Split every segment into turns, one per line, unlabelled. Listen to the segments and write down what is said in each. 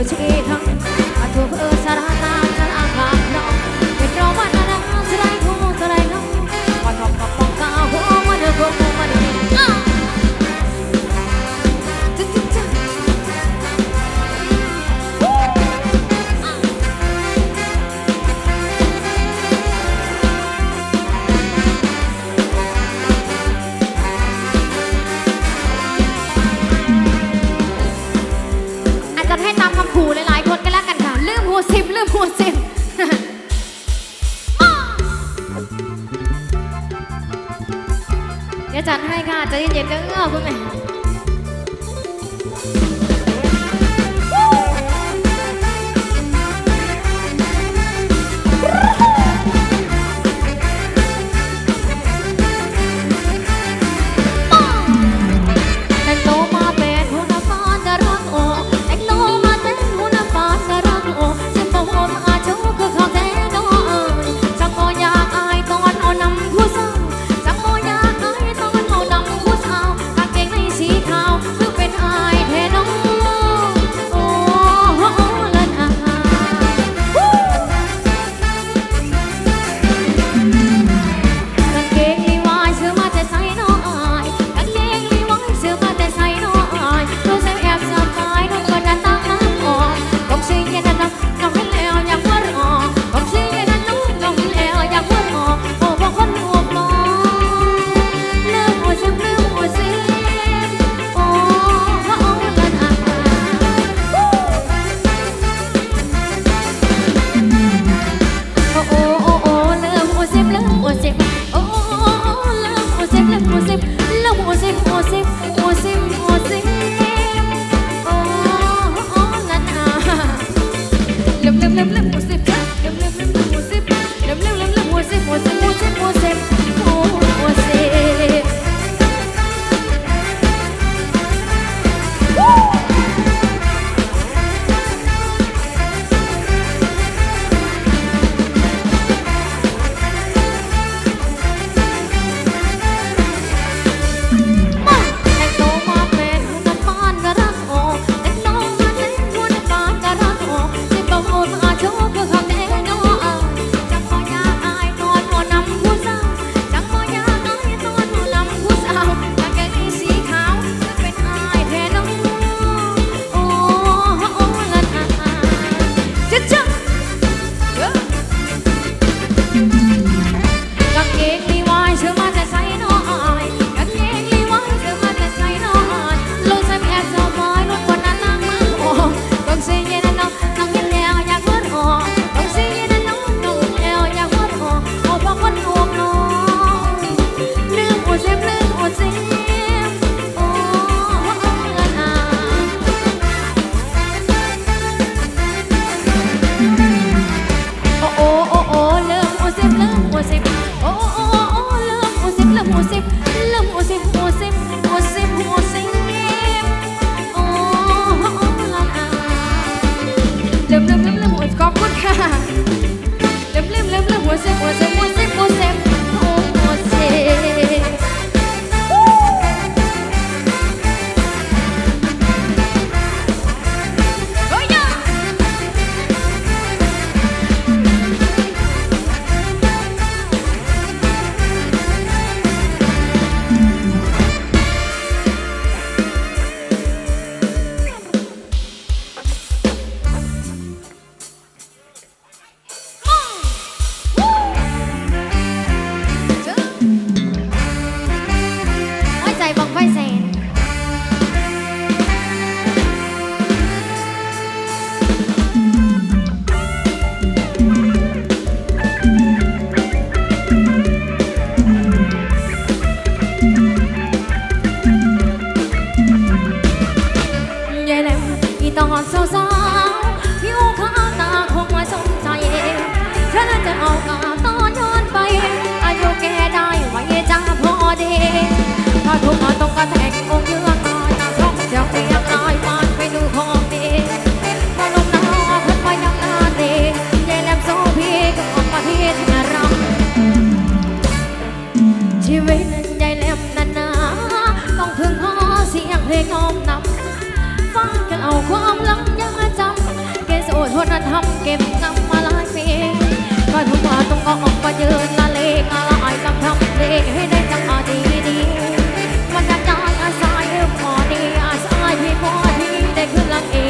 อยู่ที่ทั้ง ชีวิตใหญ่แหลมนานาต้องพึ่งหอเสียงเพลงน้อมนำฟังกันเอาความลังยังจำเกสโอทนธรรมเก็บงำมาหลายปีก็ทุกว่าต้องก็ออกมาเยืนละเลงละอายต้ทำเพลให้ได้จังอดีดีมันจะจานอาศัยหมอดีอาศัยพี่
หอดีได้ขึ้นลังเอง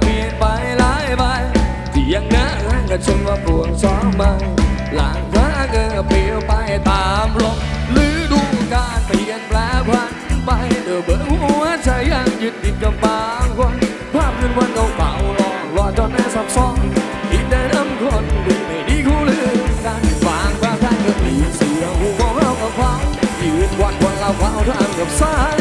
เปลี่ยนไปหลายใบที่ยังนั้นก็ชนว่าปวงสองมาหลังคาเกินก็เปลี่ยวไปตามลมฤดูกาลเปลี่ยนแปลพันไปเดือเบื่อหัวใจยังยึดติดกับบางคนภาพเงินวันเก่าๆหลอกหลอจนแม่ซับซ้อนคิดได้น้ำคนดีไม่ดีคู่ลืมกันบางบางครั้งก็มีเสียงหูของเรากับความยืนวันวันเราเฝ้าทางกับสาย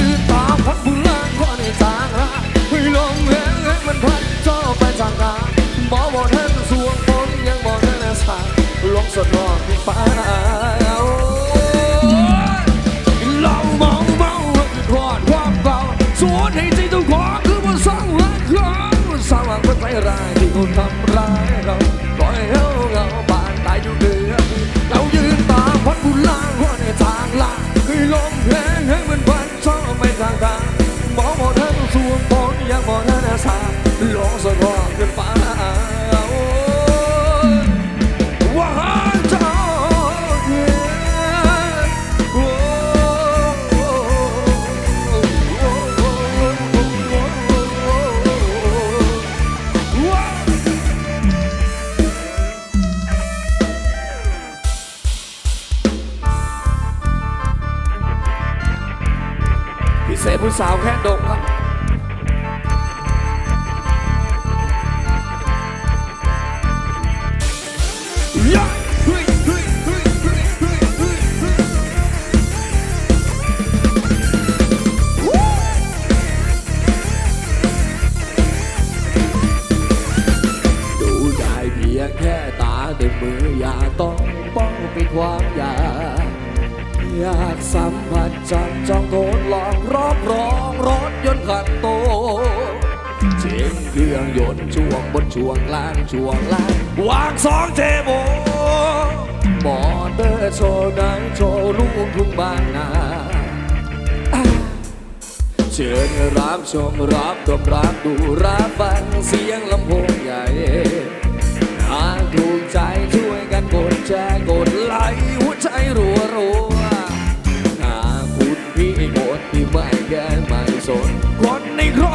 ยืนตามพัดบุญล้างก็ในจางหาให้ลมแรงให้มันพัดจ้าไปจางตาหมอบอกท่านสวงฝนยังบอกท่านสางลงสะท้อนฟ้าเหล้าเมาเมาคือทอดความเก่าสวนให้ใจต้องขอคือมันสร้างรักเขาสร้างคนใจร้าย ช่วงล่างช่วงล่างวางสองเทโบมอเตอร์โชว์ไหงโชว์ลูกทุ่งบางนาเชิญรับชมรับตบรับดูรับฟังเสียงลำโพงใหญ่หากถูกใจช่วยกันกดแชร์กดไลค์หัวใจรัวรัวหากคุณพี่กดที่ไม่แก้ไม่สนคนในคร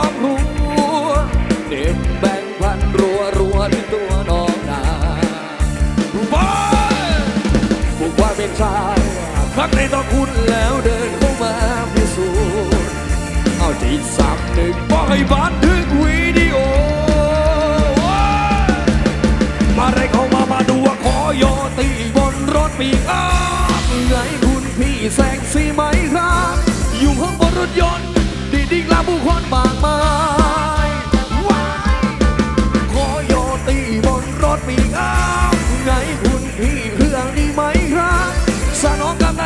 ักในต่อคุณแล้วเดินเข้ามาพิสูจน์เอาจีสามหนึ่งปอให้บันทึกวิดีโอ มาไรเข้ามามาดูว่าขอโยตีบนรถปีอัพไงคุณพี่แสงสีไหมครับ อยู่ข้างบนรถยนต์ดีดีกลาบุคคลมากมาย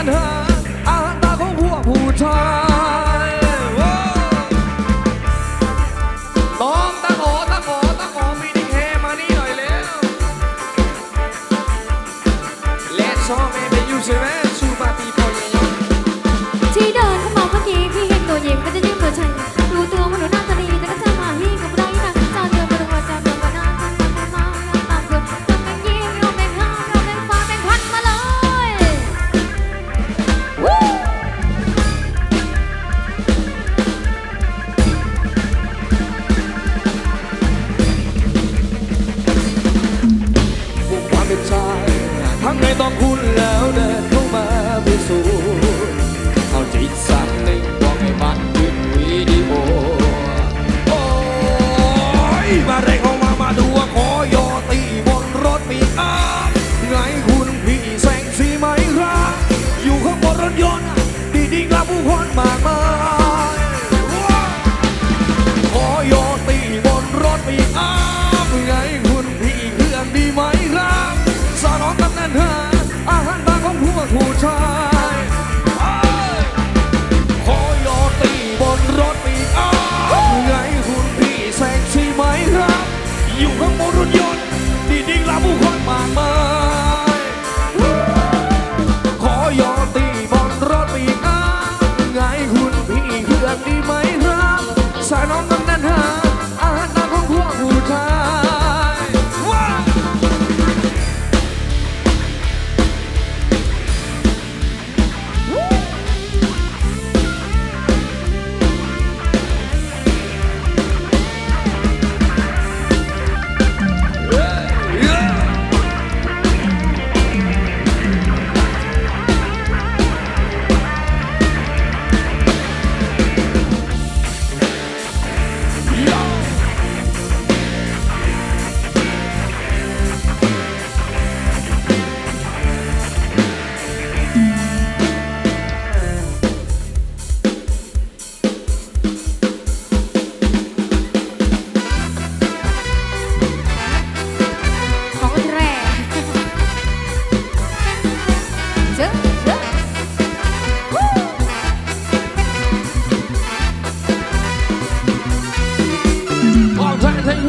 her มายอโย
ตีบนรถปี
อาเมื่อไงคุณพี่เครื่องดีไหมครับสอนองกำนันหาอาหารบางของผู้ผู้ชายขอโยตีบนรถปีอาเมื่ไงคุณพี่แซงใช่ไหมครับ อยู่ข้างบนรถยนต์ดีดีลาผู้คนมากมาย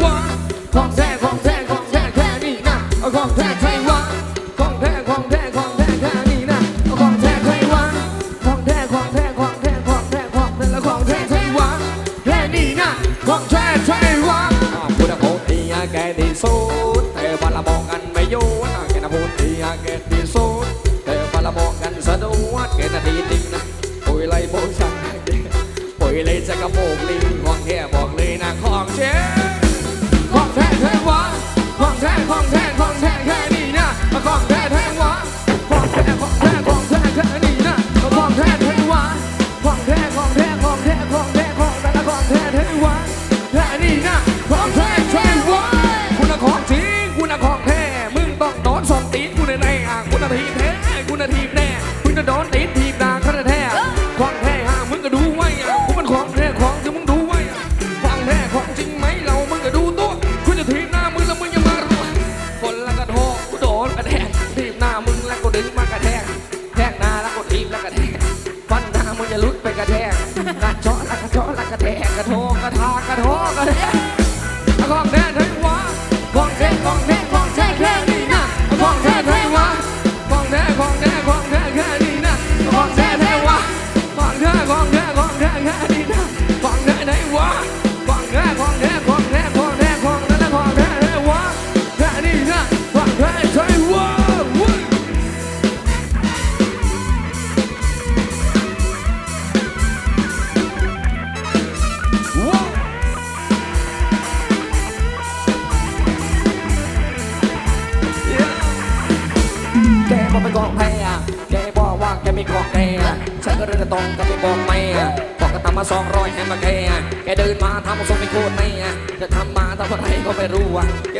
moi quand ที
แท้กูนาทีแน่มึงจะโดนตีที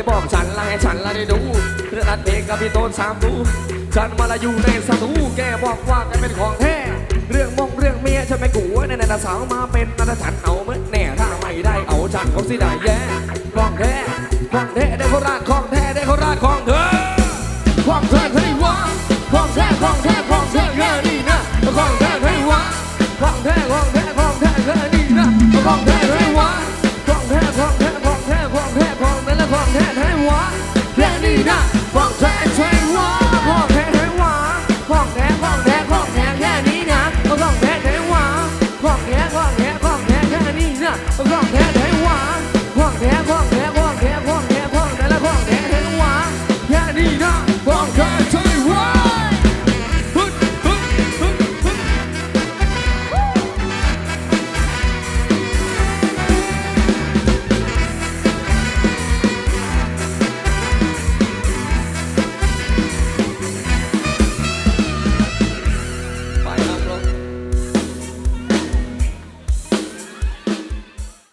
อย่บอกฉันละให้ฉันละได้ดูเรื่องรัดเพลงกับพี่โตนสามดูฉันมาละอยู่ในสตูแกบอกว่าแกเป็นของแท้เรื่องมองเรื่องเมียฉันไม่กลัวในนาสาวมาเป็นนาฉันเอาเมื่อแน่ถ้าไม่ได้เอาฉันเขาสิได้แย่ของแท้ของแท้ได้เขาราดของแท้ได้เขาราดของเธอของแท้ที่ว่าของแท้ของแท้ของแท้แค่นี้นะของแท้